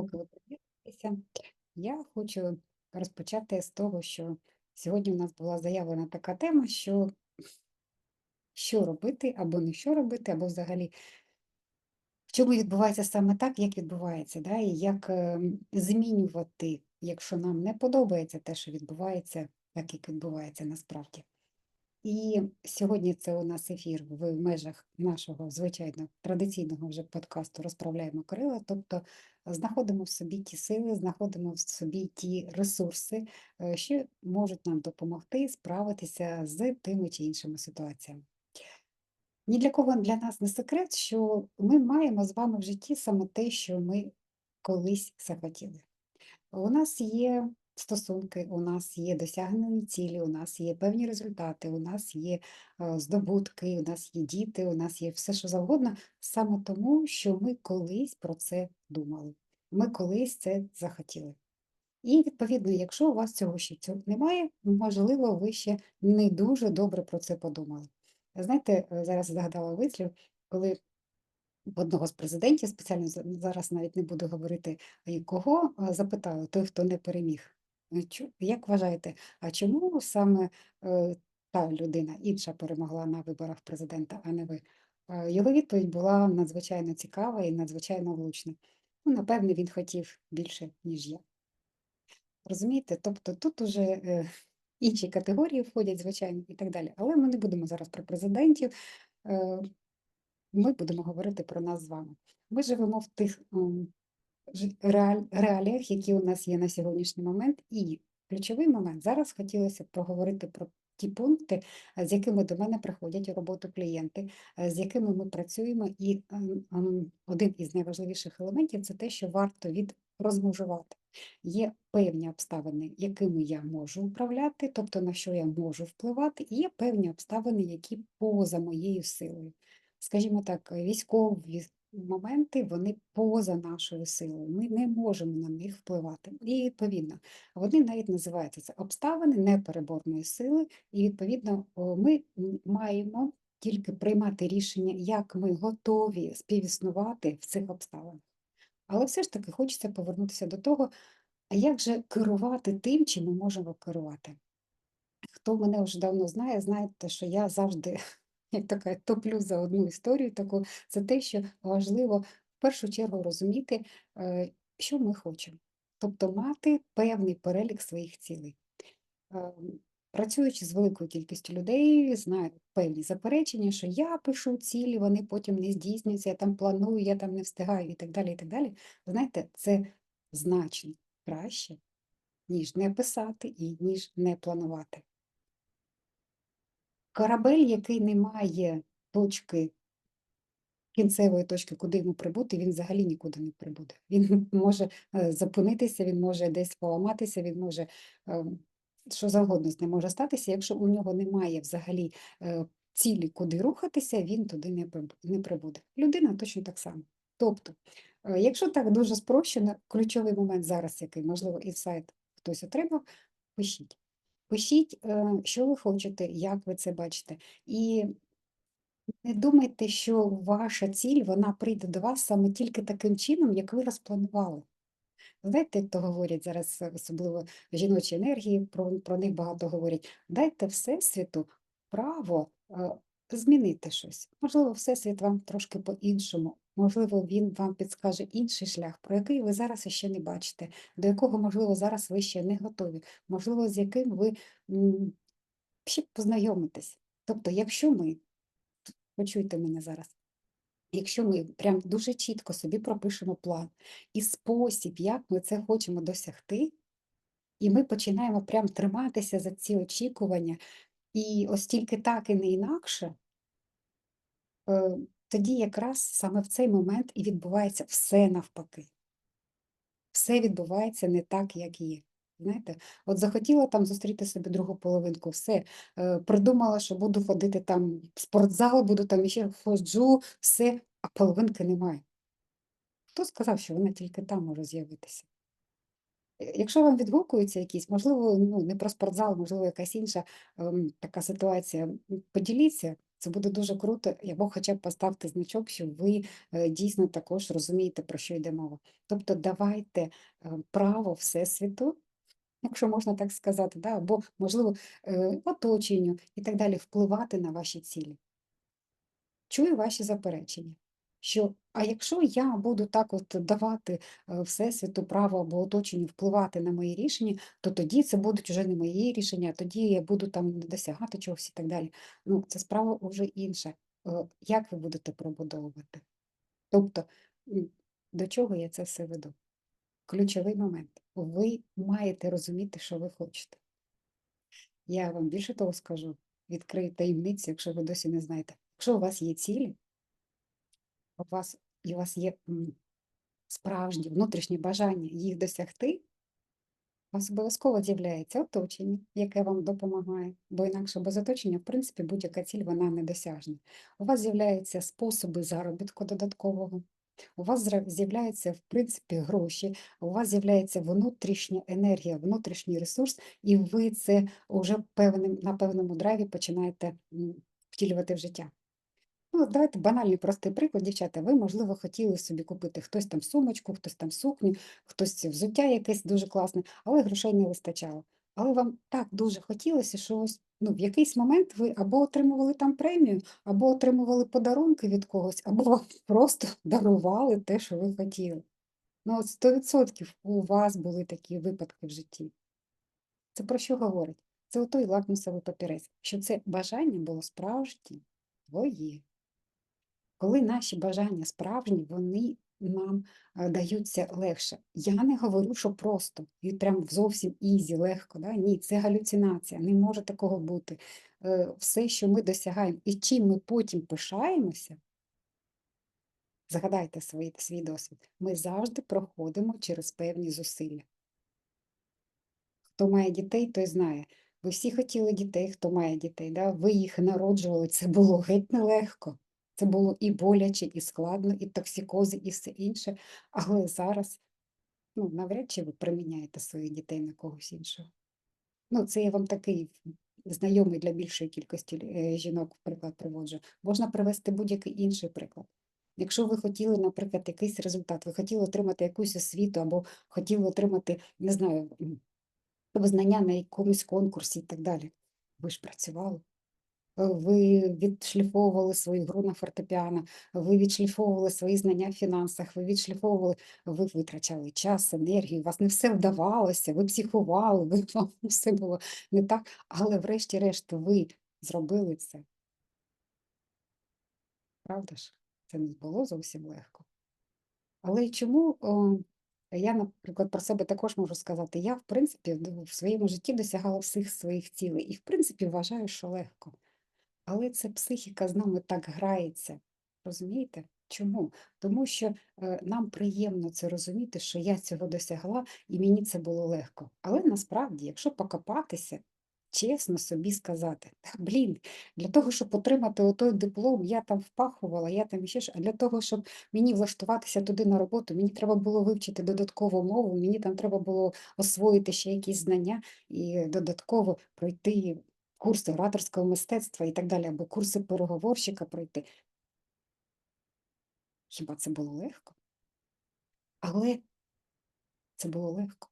Поки ви приєднуєтеся, я хочу розпочати з того, що сьогодні у нас була заявлена така тема, що що робити, або не що робити, або взагалі в чому відбувається саме так, як відбувається, да? і як ем, змінювати, якщо нам не подобається те, що відбувається, так як відбувається насправді. І сьогодні це у нас ефір в межах нашого звичайно традиційного вже подкасту Розправляємо крила, тобто знаходимо в собі ті сили, знаходимо в собі ті ресурси, е, що можуть нам допомогти справитися з тими чи іншими ситуаціями. Ні для кого для нас не секрет, що ми маємо з вами в житті саме те, що ми колись захотіли. У нас є стосунки, у нас є досягнені цілі, у нас є певні результати, у нас є е, здобутки, у нас є діти, у нас є все, що завгодно, саме тому, що ми колись про це думали. Ми колись це захотіли. І, відповідно, якщо у вас цього ще цього немає, можливо, ви ще не дуже добре про це подумали. Знаєте, е, зараз згадала вислів, коли одного з президентів, спеціально за- зараз навіть не буду говорити кого, запитали, той, хто не переміг. «Е, Як вважаєте, а чому саме е, та людина інша перемогла на виборах президента, а не ви? Е, Його відповідь була надзвичайно цікава і надзвичайно влучна. Ну, напевне, він хотів більше, ніж я. Розумієте? Тобто тут уже інші категорії входять, звичайно, і так далі. Але ми не будемо зараз про президентів. Ми будемо говорити про нас з вами. Ми живемо в тих реаліях, які у нас є на сьогоднішній момент. І ключовий момент зараз хотілося б проговорити про ті пункти, е, з якими до мене приходять у роботу клієнти, е, з якими ми працюємо. І ем, один із найважливіших елементів це те, що варто від. Є певні обставини, якими я можу управляти, тобто на що я можу впливати, і є певні обставини, які поза моєю силою скажімо так, військові моменти, вони поза нашою силою. Ми не можемо на них впливати. І відповідно, вони навіть називаються це обставини непереборної сили, і відповідно ми маємо тільки приймати рішення, як ми готові співіснувати в цих обставинах. Але все ж таки хочеться повернутися до того, а як же керувати тим, чим ми можемо керувати. Хто мене вже давно знає, знаєте, що я завжди як така топлю за одну історію таку, це те, що важливо в першу чергу розуміти, е, що ми хочемо. Тобто мати певний перелік своїх цілей. Е, Працюючи з великою кількістю людей, знаю певні заперечення, що я пишу цілі, вони потім не здійснюються, я там планую, я там не встигаю і так далі. і так далі. Знаєте, це значно краще, ніж не писати і ніж не планувати. Корабель, який не має точки, кінцевої точки, куди йому прибути, він взагалі нікуди не прибуде. Він може е, зупинитися, він може десь поламатися, він може ем, що завгодно з ним може статися. Якщо у нього немає взагалі е, цілі, куди рухатися, він туди не прибуде. Людина точно так само. Тобто, е, якщо так дуже спрощено, ключовий момент зараз, який, можливо, інсайт хтось отримав, пишіть. Пишіть, е, що ви хочете, як ви це бачите. І не думайте, що ваша ціль, вона прийде до вас саме тільки таким чином, як ви розпланували. Знаєте, то говорять зараз, е, особливо жіночі енергії, про, про них багато говорять. Дайте Всесвіту право е, змінити щось. Можливо, Всесвіт вам трошки по-іншому, можливо, він вам підскаже інший шлях, про який ви зараз ще не бачите, до якого, можливо, зараз ви ще не готові, можливо, з яким ви ще познайомитесь. Тобто, якщо ми, почуйте мене зараз. Якщо ми прям дуже чітко собі пропишемо план і спосіб, як ми це хочемо досягти, і ми починаємо прям триматися за ці очікування, і ось тільки так і не інакше, е, тоді якраз саме в цей момент і відбувається все навпаки. Все відбувається не так, як є. Знаєте, от захотіла там зустріти собі другу половинку, все, е, придумала, що буду ходити там в спортзал, буду там ще ходжу, все, а половинки немає. Хто сказав, що вона тільки там може з'явитися? Е, Якщо вам відгукуються якісь, можливо, ну, не про спортзал, можливо, якась інша ем, така ситуація, поділіться, Це буде дуже круто, або хоча б поставте значок, що ви е, дійсно також розумієте, про що йде мова. Тобто давайте е, право Всесвіту, якщо можна так сказати, да, або, можливо, е, оточенню і так далі, впливати на ваші цілі. Чую ваші заперечення. Що, а якщо я буду так от давати е, Всесвіту право або оточенню впливати на мої рішення, то тоді це будуть вже не мої рішення, тоді я буду там досягати чогось і так далі. Ну, це справа вже інша. Е, Як ви будете пробудовувати? Тобто, до чого я це все веду? Ключовий момент. Ви маєте розуміти, що ви хочете. Я вам більше того скажу, відкрию таємницю, якщо ви досі не знаєте. Якщо у вас є цілі, у вас, і у вас є м, справжні внутрішні бажання їх досягти, у вас обов'язково з'являється оточення, яке вам допомагає, бо інакше без оточення, в принципі, будь-яка ціль вона недосяжна. У вас з'являються способи заробітку додаткового, у вас з'являються, в принципі, гроші, у вас з'являється внутрішня енергія, внутрішній ресурс, і ви це вже певним, на певному драйві починаєте втілювати в життя. Ну, давайте банальний простий приклад, дівчата. Ви, можливо, хотіли собі купити хтось там сумочку, хтось там сукню, хтось взуття якесь дуже класне, але грошей не вистачало. Але вам так дуже хотілося, що ось ну, в якийсь момент ви або отримували там премію, або отримували подарунки від когось, або вам просто дарували те, що ви хотіли. Ну, от 100% у вас були такі випадки в житті. Це про що говорить? Це отой лакмусовий папірець, що це бажання було справжнє, твоє. Коли наші бажання справжні, вони нам е, даються легше. Я не говорю, що просто і прям зовсім ізі, легко. Да? Ні, це галюцинація, не може такого бути. Е, Все, що ми досягаємо і чим ми потім пишаємося, згадайте свій, свій досвід, ми завжди проходимо через певні зусилля. Хто має дітей, той знає. Ви всі хотіли дітей, хто має дітей, да? ви їх народжували, це було геть нелегко. Це було і боляче, і складно, і токсикози, і все інше. Але зараз ну, навряд чи ви приміняєте своїх дітей на когось іншого. Ну, це я вам такий знайомий для більшої кількості е, жінок приклад приводжу. Можна привести будь-який інший приклад. Якщо ви хотіли, наприклад, якийсь результат, ви хотіли отримати якусь освіту або хотіли отримати, не знаю, визнання на якомусь конкурсі і так далі. Ви ж працювали. Ви відшліфовували свою гру на фортепіано, ви відшліфовували свої знання в фінансах, ви відшліфовували, ви витрачали час, енергію, вас не все вдавалося, ви психували, ви, вам все було не так, але врешті-решт ви зробили це. Правда ж? Це не було зовсім легко. Але чому о, я, наприклад, про себе також можу сказати, я, в принципі, в своєму житті досягала всіх своїх цілей і, в принципі, вважаю, що легко. Але це психіка з нами так грається. Розумієте? Чому? Тому що е, нам приємно це розуміти, що я цього досягла і мені це було легко. Але насправді, якщо покопатися, чесно собі сказати, та блін, для того, щоб отримати отой диплом, я там впахувала, я там ще що, а для того, щоб мені влаштуватися туди на роботу, мені треба було вивчити додаткову мову, мені там треба було освоїти ще якісь знання і додатково пройти курси ораторського мистецтва і так далі, або курси переговорщика пройти. Хіба це було легко? Але це було легко.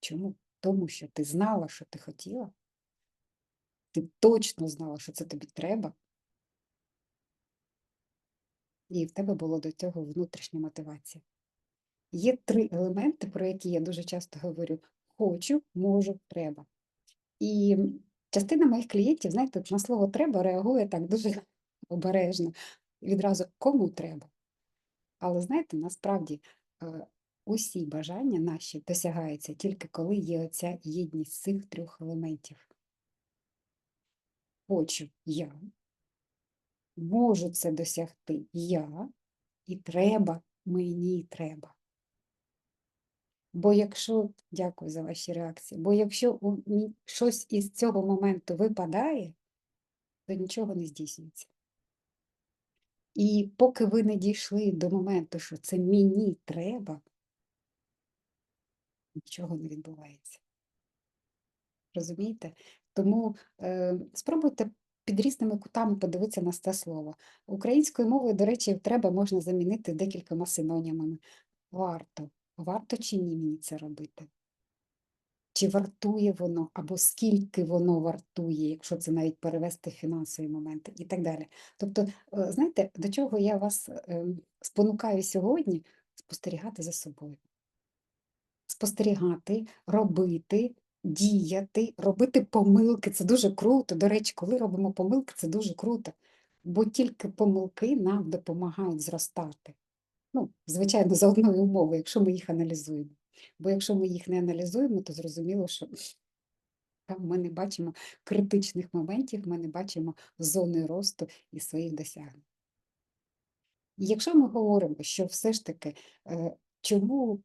Чому? Тому що ти знала, що ти хотіла, ти точно знала, що це тобі треба, і в тебе було до цього внутрішня мотивація. Є три елементи, про які я дуже часто говорю: хочу, можу, треба. І частина моїх клієнтів, знаєте, на слово треба реагує так дуже обережно. Відразу кому треба. Але знаєте, насправді е, усі бажання наші досягаються тільки коли є оця єдність цих трьох елементів. Хочу я, можу це досягти я, і треба мені треба. Бо якщо, дякую за ваші реакції, бо якщо щось із цього моменту випадає, то нічого не здійснюється. І поки ви не дійшли до моменту, що це мені треба, нічого не відбувається. Розумієте? Тому е, спробуйте під різними кутами подивитися на це слово. Українською мовою, до речі, треба можна замінити декількома синонімами. Варто. Варто чи ні мені це робити? Чи вартує воно, або скільки воно вартує, якщо це навіть перевести в фінансові моменти і так далі. Тобто, е, знаєте, до чого я вас ем, спонукаю сьогодні спостерігати за собою. Спостерігати, робити, діяти, робити помилки. Це дуже круто. До речі, коли робимо помилки, це дуже круто. Бо тільки помилки нам допомагають зростати. Ну, звичайно, за одною умовою, якщо ми їх аналізуємо. Бо якщо ми їх не аналізуємо, то зрозуміло, що ми не бачимо критичних моментів, ми не бачимо зони росту і своїх досягнень. Якщо ми говоримо, що все ж таки, е, чому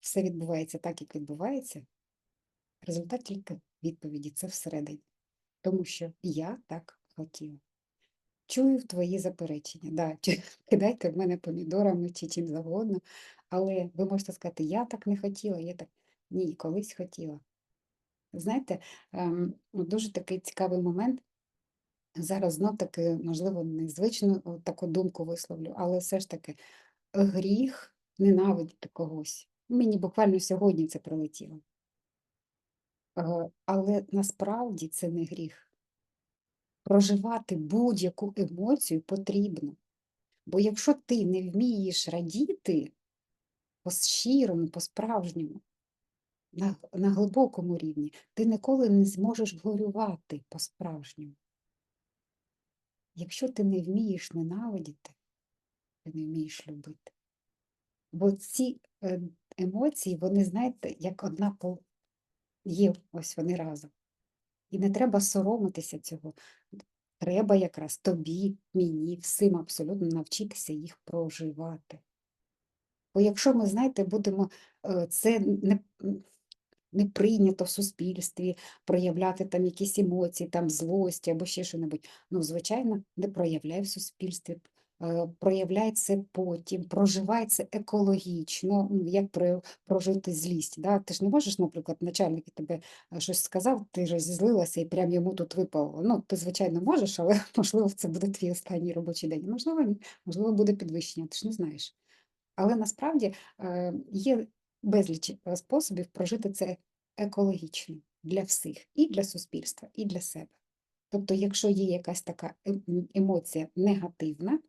все відбувається так, як відбувається, результат тільки відповіді це всередині. Тому що я так хотіла. Чую твої заперечення. Да, чи- кидайте в мене помідорами чи чим завгодно, але ви можете сказати, я так не хотіла, я так. Ні, колись хотіла. Знаєте, ем, дуже такий цікавий момент. Зараз знов таки, можливо, незвичну таку думку висловлю, але все ж таки гріх ненавидіти когось. Мені буквально сьогодні це прилетіло. Е, Але насправді це не гріх. Проживати будь-яку емоцію потрібно. Бо якщо ти не вмієш радіти по-щирому, по-справжньому, на, на глибокому рівні, ти ніколи не зможеш горювати по-справжньому. Якщо ти не вмієш ненавидіти, ти не вмієш любити. Бо ці е, емоції, вони, знаєте, як одна пол... є, ось вони разом. І не треба соромитися цього. Треба якраз тобі, мені, всім абсолютно навчитися їх проживати. Бо якщо ми, знаєте, будемо е, це не, не прийнято в суспільстві проявляти там якісь емоції, там злості або ще що-небудь, ну, звичайно, не проявляй в суспільстві, проявляй це потім, проживай це екологічно, ну, як про- прожити злість. Да? Ти ж не можеш, наприклад, начальник тебе е, щось сказав, ти ж злилася і прям йому тут випало. Ну, ти, звичайно, можеш, але можливо, це буде твій останній робочий день. Можливо, ні, можливо, буде підвищення, ти ж не знаєш. Але насправді е, є безліч е, способів прожити це екологічно для всіх, і для суспільства, і для себе. Тобто, якщо є якась така е- емоція негативна, ти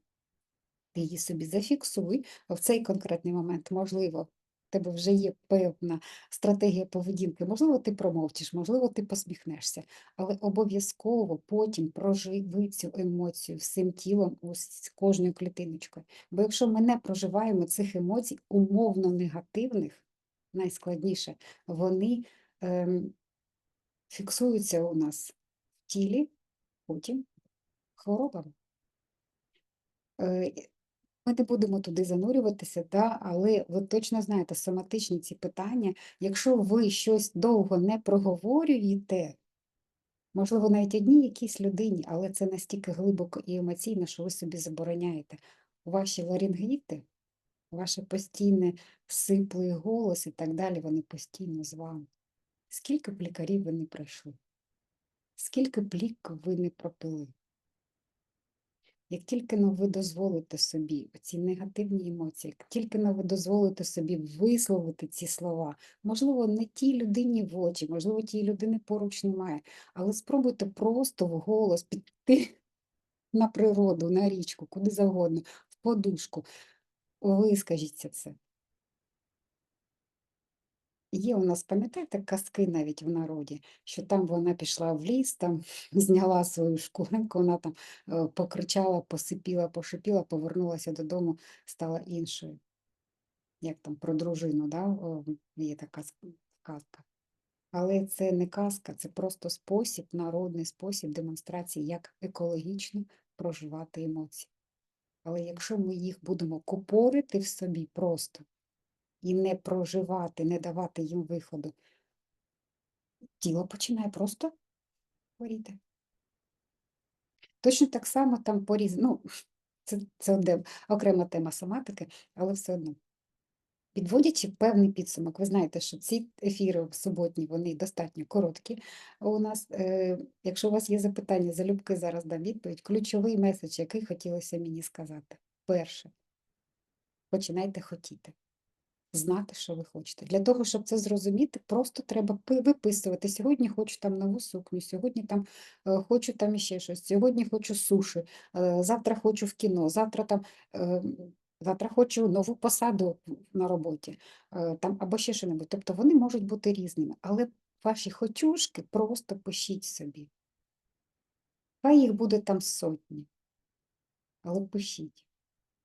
її собі зафіксуй в цей конкретний момент, можливо, тебе вже є певна стратегія поведінки, можливо, ти промовчиш, можливо, ти посміхнешся, але обов'язково потім проживи цю емоцію всім тілом, ось кожною клітиночкою. Бо якщо ми не проживаємо цих емоцій, умовно негативних, найскладніше, вони ем, фіксуються у нас в тілі, потім хворобами. Ми не будемо туди занурюватися, да, але ви точно знаєте соматичні ці питання. Якщо ви щось довго не проговорюєте, можливо, навіть одній якійсь людині, але це настільки глибоко і емоційно, що ви собі забороняєте. Ваші ларингіти, ваше постійне сиплий голос і так далі, вони постійно з вами. Скільки б лікарів ви не пройшли? Скільки б ви не пропили? Як тільки но ви дозволите собі ці негативні емоції, як тільки но ви дозволите собі висловити ці слова, можливо, не тій людині в очі, можливо, тій людини поруч немає, але спробуйте просто вголос піти на природу, на річку, куди завгодно, в подушку, вискажіться це. Є у нас, пам'ятаєте, казки навіть в народі, що там вона пішла в ліс, там зняла свою шкуринку, вона там е, покричала, посипіла, пошипіла, повернулася додому, стала іншою. Як там про дружину, да? є така казка. Але це не казка, це просто спосіб, народний спосіб демонстрації, як екологічно проживати емоції. Але якщо ми їх будемо купорити в собі просто і не проживати, не давати їм виходу, тіло починає просто хворіти. Точно так само там поріз... ну, це, це оде- окрема тема соматики, але все одно. Підводячи певний підсумок, ви знаєте, що ці ефіри в суботні, вони достатньо короткі у нас. Е, якщо у вас є запитання, залюбки зараз дам відповідь. Ключовий меседж, який хотілося мені сказати. Перше, починайте хотіти, знати, що ви хочете. Для того, щоб це зрозуміти, просто треба пи- виписувати. Сьогодні хочу там нову сукню, сьогодні там е, хочу там іще щось, сьогодні хочу суші, е, завтра хочу в кіно, завтра там. е, Завтра хочу нову посаду на роботі, там або ще що-небудь. Тобто вони можуть бути різними, але ваші хотюшки просто пишіть собі. Хай їх буде там сотні, але пишіть.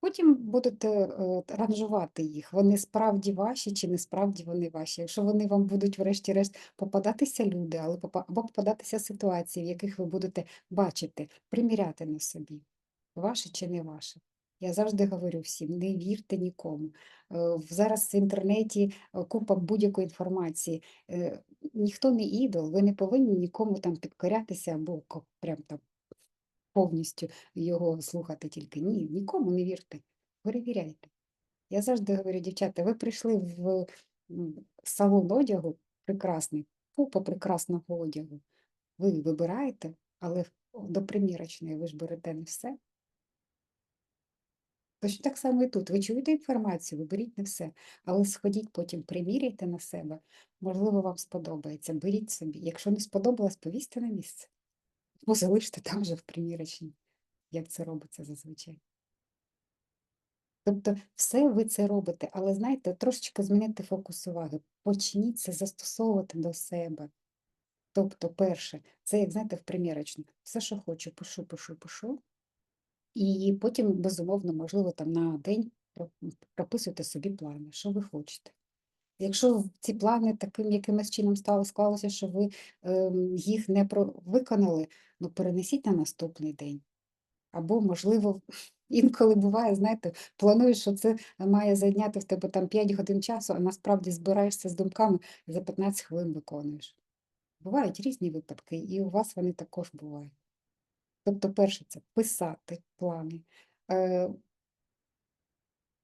Потім будете е, ранжувати їх. Вони справді ваші чи не справді вони ваші. Якщо вони вам будуть, врешті-решт, попадатися люди, але або попадатися ситуації, в яких ви будете бачити, приміряти на собі, ваше чи не ваше. Я завжди говорю всім, не вірте нікому. Е, Зараз в інтернеті е, купа будь-якої інформації. Ніхто не ідол, ви не повинні нікому там підкорятися або прям там повністю його слухати тільки. Ні, нікому не вірте, перевіряйте. Я завжди говорю, дівчата, ви прийшли в салон одягу прекрасний, купа прекрасного одягу. Ви вибираєте, але до примірочної ви ж берете не все. Точно так само і тут. Ви чуєте інформацію, ви беріть не все, але сходіть потім, приміряйте на себе. Можливо, вам сподобається. Беріть собі. Якщо не сподобалось, повісьте на місце. Або залиште там же в примірочній, як це робиться зазвичай. Тобто все ви це робите, але знаєте, трошечки змінити фокус уваги. Почніть це застосовувати до себе. Тобто, перше, це, як знаєте, в примірочну. Все, що хочу, пишу, пишу, пишу. І потім, безумовно, можливо, там на день прописуйте собі плани, що ви хочете. Якщо ці плани таким якимось чином стало, склалося, що ви ем, їх не виконали, ну перенесіть на наступний день. Або, можливо, інколи буває, знаєте, плануєш, що це має зайняти в тебе там 5 годин часу, а насправді збираєшся з думками і за 15 хвилин виконуєш. Бувають різні випадки, і у вас вони також бувають. Тобто, перше, це писати плани.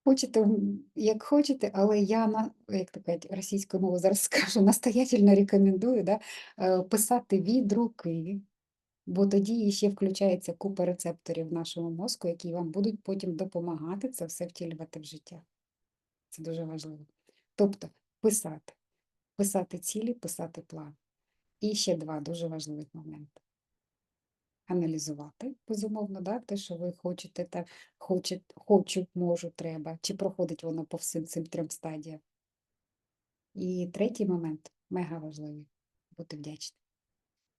Хочете, як хочете, але я на як кажуть, російською мовою зараз скажу, настоятельно рекомендую да, е, писати від руки, бо тоді ще включається купа рецепторів в нашому мозку, які вам будуть потім допомагати це все втілювати в життя. Це дуже важливо. Тобто писати, писати цілі, писати план. І ще два дуже важливих моменти. Аналізувати, безумовно, да, те, що ви хочете, та хоче, хочу, можу, треба, чи проходить воно по всім цим трьом стадіям. І третій момент мега важливий бути вдячним.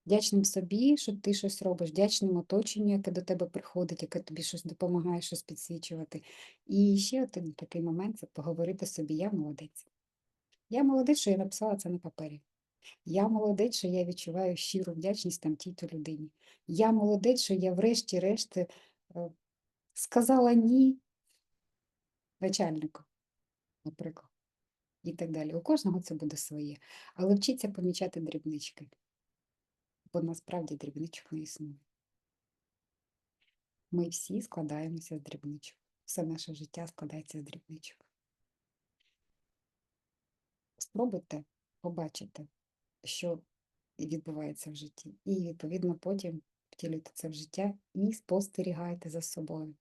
Вдячним собі, що ти щось робиш, вдячним оточенню, яке до тебе приходить, яке тобі щось допомагає, щось підсвічувати. І ще один такий момент це поговорити собі, я молодець. Я молодець, що я написала це на папері. Я молодець, що я відчуваю щиру вдячність там тій то людині. Я молодець, що я врешті-решт е, сказала ні начальнику, наприклад, і так далі. У кожного це буде своє. Але вчіться помічати дрібнички, бо насправді дрібничок не існує. Ми всі складаємося з дрібничок. Все наше життя складається з дрібничок. Спробуйте побачити, що відбувається в житті. І, відповідно, потім втілюйте це в життя і спостерігайте за собою.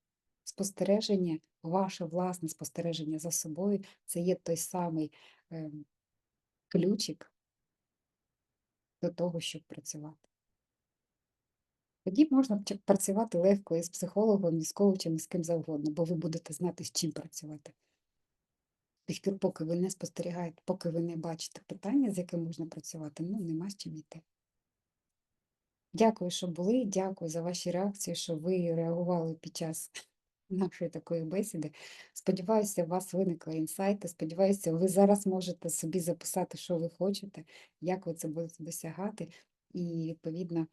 Спостереження, ваше власне спостереження за собою це є той самий ем, ключик до того, щоб працювати. Тоді можна працювати легко і з психологом, і з коучем, і з ким завгодно, бо ви будете знати, з чим працювати. Тих пір, поки ви не спостерігаєте, поки ви не бачите питання, з яким можна працювати, ну нема з чим йти. Дякую, що були. Дякую за ваші реакції, що ви реагували під час нашої такої бесіди. Сподіваюся, у вас виникли інсайти. Сподіваюся, ви зараз можете собі записати, що ви хочете, як ви це будете досягати, і відповідно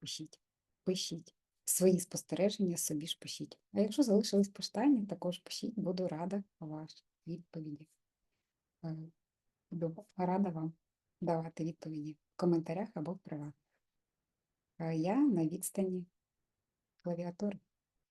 пишіть. Пишіть свої спостереження, собі ж пишіть. А якщо залишились питання, також пишіть, буду рада вашій відповіді. Е, Буду рада вам давати відповіді в коментарях або в приватних. Я на відстані клавіатури.